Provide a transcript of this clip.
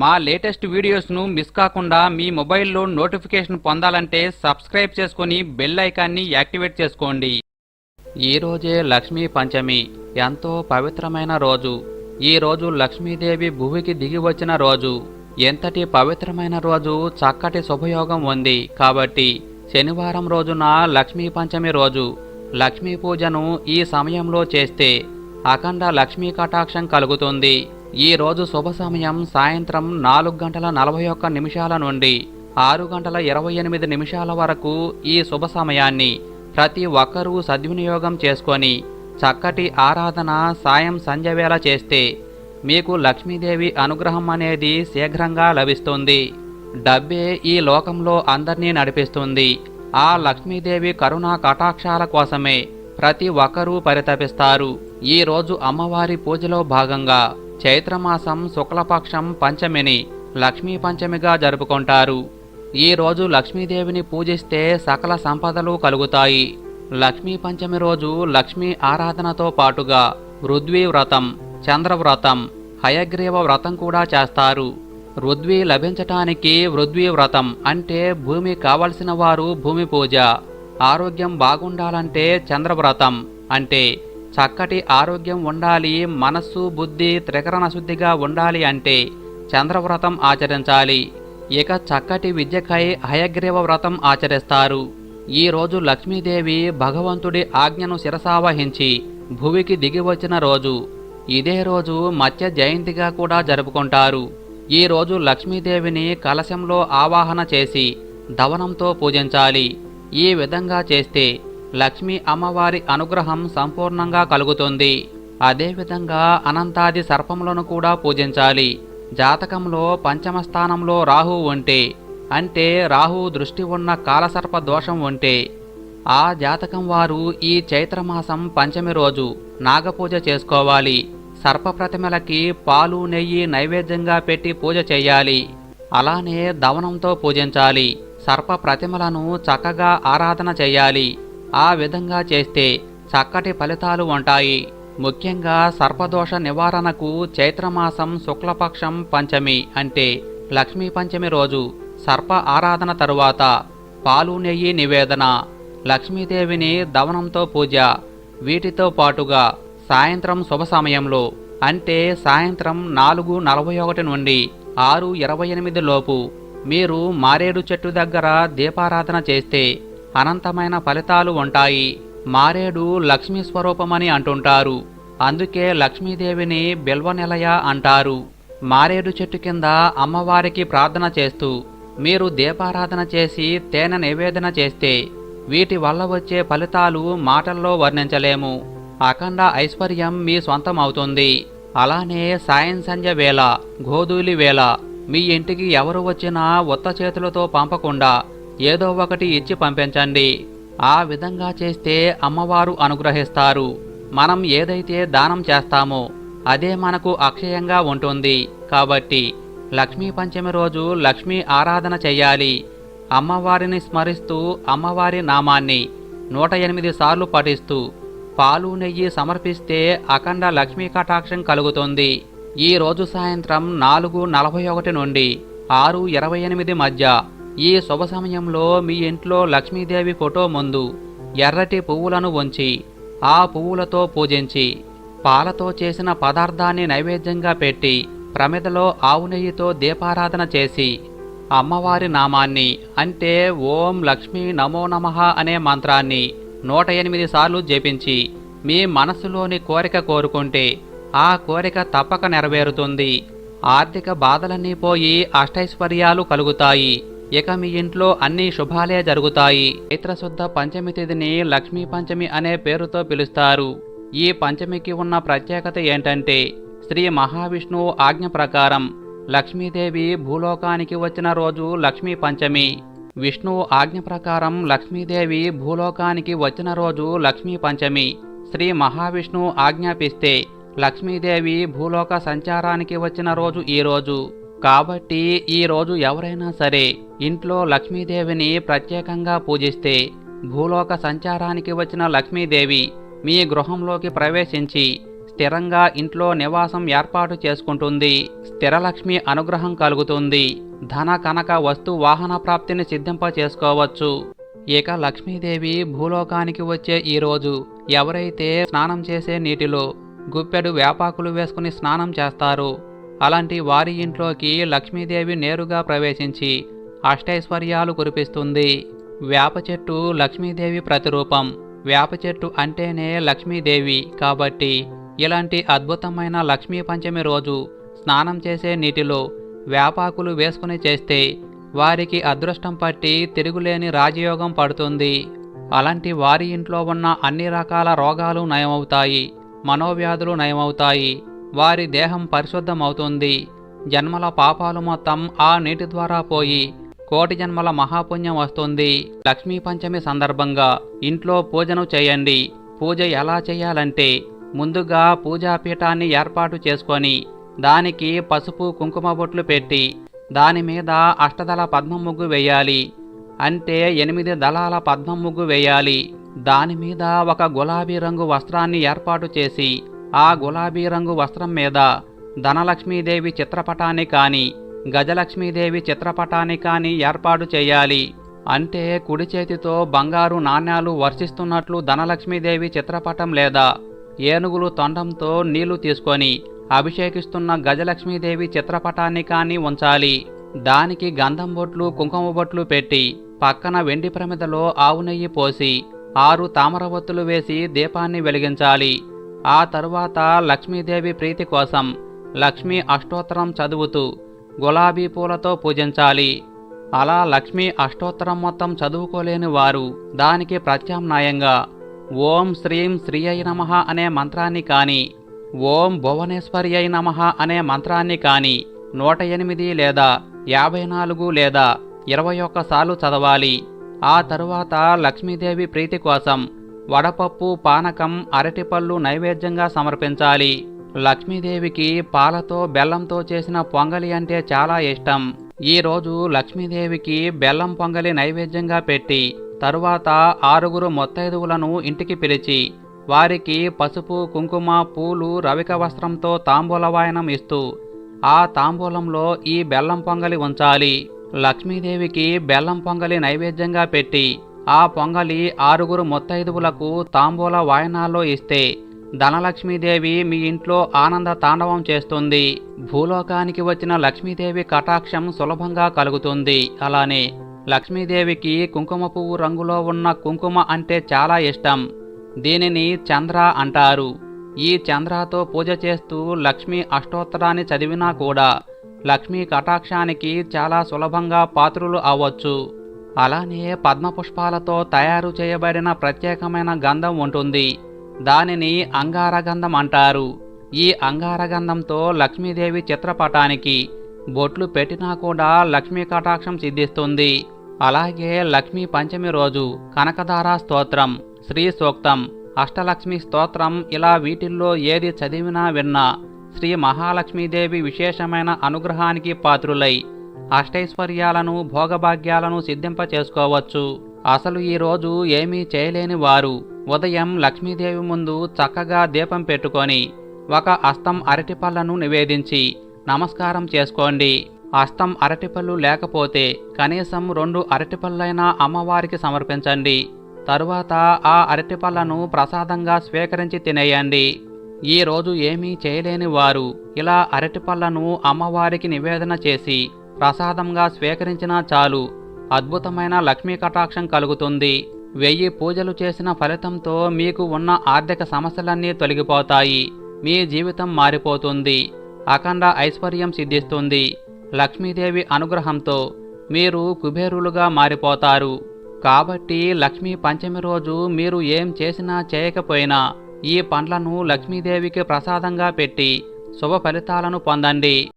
మా latest వీడియోస్ను miss కాకుండా మీ మొబైల్లో నోటిఫికేషన్ పొందాలంటే సబ్స్క్రైబ్ చేసుకుని బెల్ ఐకాన్ని యాక్టివేట్ చేసుకోండి. ఈ రోజే లక్ష్మీ పంచమి. ఎంతో పవిత్రమైన రోజు. ఈ రోజు లక్ష్మీదేవి భూమికి దిగి వచ్చిన రోజు. ఎంతటి పవిత్రమైన రోజు చక్కటి శుభయోగం ఉంది. కాబట్టి శనివారం రోజున లక్ష్మీ పంచమి రోజు. లక్ష్మీ పూజను ఈ సమయంలో చేస్తే అఖండ లక్ష్మీ కటాక్షం కలుగుతుంది. ఈరోజు శుభ సమయం సాయంత్రం నాలుగు గంటల నలభై ఒక్క నిమిషాల నుండి ఆరు గంటల ఇరవై ఎనిమిది నిమిషాల వరకు ఈ శుభ సమయాన్ని ప్రతి ఒక్కరూ సద్వినియోగం చేసుకొని చక్కటి ఆరాధన సాయం సంధ్యవేళ చేస్తే మీకు లక్ష్మీదేవి అనుగ్రహం అనేది శీఘ్రంగా లభిస్తుంది. డబ్బే ఈ లోకంలో అందరినీ నడిపిస్తుంది. ఆ లక్ష్మీదేవి కరుణా కటాక్షాల కోసమే ప్రతి ఒక్కరూ పరితపిస్తారు. ఈ రోజు అమ్మవారి పూజలో భాగంగా చైత్రమాసం శుక్లపక్షం పంచమిని లక్ష్మీ పంచమిగా జరుపుకుంటారు. ఈ రోజు లక్ష్మీదేవిని పూజిస్తే సకల సంపదలు కలుగుతాయి. లక్ష్మీ పంచమి రోజు లక్ష్మీ ఆరాధనతో పాటుగా రుద్వీ వ్రతం చంద్రవ్రతం హయగ్రీవ వ్రతం కూడా చేస్తారు. రుద్వి లభించటానికి వృద్వి వ్రతం అంటే భూమి కావలసిన వారు భూమి పూజ ఆరోగ్యం బాగుండాలంటే చంద్రవ్రతం అంటే చక్కటి ఆరోగ్యం ఉండాలి మనస్సు బుద్ధి త్రికరణ శుద్ధిగా ఉండాలి అంటే చంద్రవ్రతం ఆచరించాలి. ఇక చక్కటి విద్యకై హయగ్రీవ వ్రతం ఆచరిస్తారు. ఈ రోజు లక్ష్మీదేవి భగవంతుడి ఆజ్ఞను శిరసావహించి భువికి దిగివచ్చిన రోజు. ఇదే రోజు మత్స్య జయంతిగా కూడా జరుపుకుంటారు. ఈ రోజు లక్ష్మీదేవిని కలశంలో ఆవాహన చేసి దవనంతో పూజించాలి. ఈ విధంగా చేస్తే లక్ష్మీ అమ్మవారి అనుగ్రహం సంపూర్ణంగా కలుగుతుంది. అదేవిధంగా అనంతాది సర్పములను కూడా పూజించాలి. జాతకంలో పంచమ స్థానంలో రాహు ఉంటే అంటే రాహు దృష్టి ఉన్న కాలసర్ప దోషం ఉంటే ఆ జాతకం వారు ఈ చైత్రమాసం పంచమి రోజు నాగపూజ చేసుకోవాలి. సర్ప ప్రతిమలకి పాలు నెయ్యి నైవేద్యంగా పెట్టి పూజ చేయాలి. అలానే దవనంతో పూజించాలి. సర్ప ప్రతిమలను చక్కగా ఆరాధన చేయాలి. ఆ విధంగా చేస్తే చక్కటి ఫలితాలు ఉంటాయి. ముఖ్యంగా సర్పదోష నివారణకు చైత్రమాసం శుక్లపక్షం పంచమి అంటే లక్ష్మీ పంచమి రోజు సర్ప ఆరాధన తరువాత పాలు నెయ్యి నివేదన లక్ష్మీదేవిని దవనంతో పూజ వీటితో పాటుగా సాయంత్రం శుభ సమయంలో అంటే సాయంత్రం నాలుగు నలభై ఒకటి నుండి ఆరు ఇరవై ఎనిమిది లోపు మీరు మారేడు చెట్టు దగ్గర దీపారాధన చేస్తే అనంతమైన ఫలితాలు ఉంటాయి. మారేడు లక్ష్మీ స్వరూపమని అంటుంటారు. అందుకే లక్ష్మీదేవిని బిల్వనిలయ అంటారు. మారేడు చెట్టు కింద అమ్మవారికి ప్రార్థన చేస్తూ మీరు దీపారాధన చేసి తేనె నివేదన చేస్తే వీటి వల్ల వచ్చే ఫలితాలు మాటల్లో వర్ణించలేము. అఖండ ఐశ్వర్యం మీ సొంతం అవుతుంది అలానే సాయం సంధ్య వేళ గోధూలి వేళ మీ ఇంటికి ఎవరు వచ్చినా ఉత్త చేతులతో పంపకుండా ఏదో ఒకటి ఇచ్చి పంపించండి. ఆ విధంగా చేస్తే అమ్మవారు అనుగ్రహిస్తారు. మనం ఏదైతే దానం చేస్తామో అదే మనకు అక్షయంగా ఉంటుంది. కాబట్టి లక్ష్మీ పంచమి రోజు లక్ష్మీ ఆరాధన చెయ్యాలి అమ్మవారిని స్మరిస్తూ అమ్మవారి నామాన్ని నూట ఎనిమిది సార్లు పఠిస్తూ పాలు నెయ్యి సమర్పిస్తే అఖండ లక్ష్మీ కటాక్షం కలుగుతుంది. ఈ రోజు సాయంత్రం నాలుగు నలభై ఒకటి నుండి ఆరు ఇరవై ఎనిమిది మధ్య ఈ శుభ సమయంలో మీ ఇంట్లో లక్ష్మీదేవి ఫోటో ముందు ఎర్రటి పువ్వులను ఉంచి ఆ పువ్వులతో పూజించి పాలతో చేసిన పదార్థాన్ని నైవేద్యంగా పెట్టి ప్రమిదలో ఆవు నెయ్యితో దీపారాధన చేసి అమ్మవారి నామాన్ని అంటే ఓం లక్ష్మీ నమో నమః అనే మంత్రాన్ని నూట ఎనిమిది సార్లు జపించి మీ మనసులోని కోరిక కోరుకుంటే ఆ కోరిక తప్పక నెరవేరుతుంది. ఆర్థిక బాధలన్నీ పోయి అష్టైశ్వర్యాలు కలుగుతాయి. ఇక మీ ఇంట్లో అన్ని శుభాలే జరుగుతాయి. చైత్రశుద్ధ పంచమి తిథిని లక్ష్మీ పంచమి అనే పేరుతో పిలుస్తారు. ఈ పంచమికి ఉన్న ప్రత్యేకత ఏంటంటే శ్రీ మహావిష్ణువు ఆజ్ఞ ప్రకారం లక్ష్మీదేవి భూలోకానికి వచ్చిన రోజు లక్ష్మీ పంచమి. విష్ణువు ఆజ్ఞ ప్రకారం లక్ష్మీదేవి భూలోకానికి వచ్చిన రోజు లక్ష్మీ పంచమి. శ్రీ మహావిష్ణువు ఆజ్ఞాపిస్తే లక్ష్మీదేవి భూలోక సంచారానికి వచ్చిన రోజు ఈ రోజు. కాబట్టి ఈ రోజు ఎవరైనా సరే ఇంట్లో లక్ష్మీదేవిని ప్రత్యేకంగా పూజిస్తే భూలోక సంచారానికి వచ్చిన లక్ష్మీదేవి మీ గృహంలోకి ప్రవేశించి స్థిరంగా ఇంట్లో నివాసం ఏర్పాటు చేసుకుంటుంది. స్థిరలక్ష్మి అనుగ్రహం కలుగుతుంది. ధన కనక వస్తు వాహన ప్రాప్తిని సిద్ధింప చేసుకోవచ్చు ఇక లక్ష్మీదేవి భూలోకానికి వచ్చే ఈ రోజు ఎవరైతే స్నానం చేసే నీటిలో గుప్పెడు వేపాకులు వేసుకుని స్నానం చేస్తారు అలాంటి వారి ఇంట్లోకి లక్ష్మీదేవి నేరుగా ప్రవేశించి అష్టైశ్వర్యాలు కురిపిస్తుంది. వేప చెట్టు లక్ష్మీదేవి ప్రతిరూపం. వేప చెట్టు అంటేనే లక్ష్మీదేవి కాబట్టి ఇలాంటి అద్భుతమైన లక్ష్మీ పంచమి రోజు స్నానం చేసే నీటిలో వేపాకులు వేసుకుని చేస్తే వారికి అదృష్టం పట్టి తిరుగులేని రాజయోగం పడుతుంది. అలాంటి వారి ఇంట్లో ఉన్న అన్ని రకాల రోగాలు నయమవుతాయి. మనోవ్యాధులు నయమవుతాయి. వారి దేహం పరిశుద్ధమవుతుంది. జన్మల పాపాలు మొత్తం ఆ నీటి ద్వారా పోయి కోటి జన్మల మహాపుణ్యం వస్తుంది. లక్ష్మీ పంచమి సందర్భంగా ఇంట్లో పూజను చేయండి. పూజ ఎలా చేయాలంటే ముందుగా పూజాపీఠాన్ని ఏర్పాటు చేసుకొని దానికి పసుపు కుంకుమ బొట్లు పెట్టి దాని మీద అష్టదళ పద్మ ముగ్గు వేయాలి. అంటే ఎనిమిది దళాల పద్మ ముగ్గు వేయాలి. దాని మీద ఒక గులాబీ రంగు వస్త్రాన్ని ఏర్పాటు చేసి ఆ గులాబీ రంగు వస్త్రం మీద ధనలక్ష్మీదేవి చిత్రపటాన్ని కానీ గజలక్ష్మీదేవి చిత్రపటాన్ని కానీ ఏర్పాటు చేయాలి. అంటే కుడి చేతితో బంగారు నాణ్యాలు వర్షిస్తున్నట్లు ధనలక్ష్మీదేవి చిత్రపటం లేదా ఏనుగులు తొండంతో నీళ్ళు తీసుకొని అభిషేకిస్తున్న గజలక్ష్మీదేవి చిత్రపటాన్ని కానీ ఉంచాలి. దానికి గంధం బొట్లు కుంకుమ బొట్లు పెట్టి పక్కన వెండి ప్రమిదలో ఆవు నెయ్యి పోసి ఆరు తామరవత్తులు వేసి దీపాన్ని వెలిగించాలి. ఆ తరువాత లక్ష్మీదేవి ప్రీతి కోసం లక్ష్మీ అష్టోత్తరం చదువుతూ గులాబీ పూలతో పూజించాలి. అలా లక్ష్మీ అష్టోత్తరం మొత్తం చదువుకోలేని వారు దానికి ప్రత్యామ్నాయంగా ఓం శ్రీం శ్రీ అయి నమః అనే మంత్రాన్ని కానీ ఓం భువనేశ్వరి అయి నమః అనే మంత్రాన్ని కానీ నూట ఎనిమిది లేదా యాభై నాలుగు లేదా ఇరవై ఒక్కసార్లు చదవాలి. ఆ తరువాత లక్ష్మీదేవి ప్రీతి కోసం వడపప్పు పానకం అరటిపళ్ళు నైవేద్యంగా సమర్పించాలి. లక్ష్మీదేవికి పాలతో బెల్లంతో చేసిన పొంగలి అంటే చాలా ఇష్టం. ఈ రోజు లక్ష్మీదేవికి బెల్లం పొంగలి నైవేద్యంగా పెట్టి తరువాత ఆరుగురు మొత్తైదువులను ఇంటికి పిలిచి వారికి పసుపు కుంకుమ పూలు రవిక వస్త్రంతో తాంబూల వాయనం ఇస్తూ ఆ తాంబూలంలో ఈ బెల్లం పొంగలి ఉంచాలి. లక్ష్మీదేవికి బెల్లం పొంగలి నైవేద్యంగా పెట్టి ఆ పొంగలి ఆరుగురు మొత్తైదువులకు తాంబూల వాయనాల్లో ఇస్తే ధనలక్ష్మీదేవి మీ ఇంట్లో ఆనంద తాండవం చేస్తుంది. భూలోకానికి వచ్చిన లక్ష్మీదేవి కటాక్షం సులభంగా కలుగుతుంది. అలానే లక్ష్మీదేవికి కుంకుమ పువ్వు రంగులో ఉన్న కుంకుమ అంటే చాలా ఇష్టం. దీనిని చంద్ర అంటారు. ఈ చంద్రతో పూజ చేస్తూ లక్ష్మీ అష్టోత్తరాన్ని చదివినా కూడా లక్ష్మీ కటాక్షానికి చాలా సులభంగా పాత్రులు అవ్వచ్చు. అలానే పద్మపుష్పాలతో తయారు చేయబడిన ప్రత్యేకమైన గంధం ఉంటుంది. దానిని అంగారగంధం అంటారు. ఈ అంగారగంధంతో లక్ష్మీదేవి చిత్రపటానికి బొట్లు పెట్టినా కూడా లక్ష్మీ కటాక్షం సిద్ధిస్తుంది. అలాగే లక్ష్మీ పంచమి రోజు కనకధారా స్తోత్రం శ్రీ సూక్తం అష్టలక్ష్మి స్తోత్రం ఇలా వీటిల్లో ఏది చదివినా విన్నా శ్రీ మహాలక్ష్మీదేవి విశేషమైన అనుగ్రహానికి పాత్రులై అష్టైశ్వర్యాలను భోగభాగ్యాలను సిద్ధింప చేసుకోవచ్చు అసలు ఈరోజు ఏమీ చేయలేని వారు. ఉదయం లక్ష్మీదేవి ముందు చక్కగా దీపం పెట్టుకొని ఒక అస్తం అరటిపళ్ళను నివేదించి నమస్కారం చేసుకోండి. అస్తం అరటిపళ్ళు లేకపోతే కనీసం రెండు అరటిపళ్ళైనా అమ్మవారికి సమర్పించండి. తరువాత ఆ అరటిపళ్ళను ప్రసాదంగా స్వీకరించి తినేయండి. ఈ రోజు ఏమీ చేయలేని వారు ఇలా అరటిపళ్ళను అమ్మవారికి నివేదన చేసి ప్రసాదంగా స్వీకరించినా చాలు. అద్భుతమైన లక్ష్మీ కటాక్షం కలుగుతుంది. వెయ్యి పూజలు చేసిన ఫలితంతో మీకు ఉన్న ఆర్థిక సమస్యలన్నీ తొలగిపోతాయి. మీ జీవితం మారిపోతుంది. అఖండ ఐశ్వర్యం సిద్ధిస్తుంది. లక్ష్మీదేవి అనుగ్రహంతో మీరు కుబేరులుగా మారిపోతారు. కాబట్టి లక్ష్మీ పంచమి రోజు మీరు ఏం చేసినా చేయకపోయినా ఈ పండ్లను లక్ష్మీదేవికి ప్రసాదంగా పెట్టి శుభ ఫలితాలను పొందండి.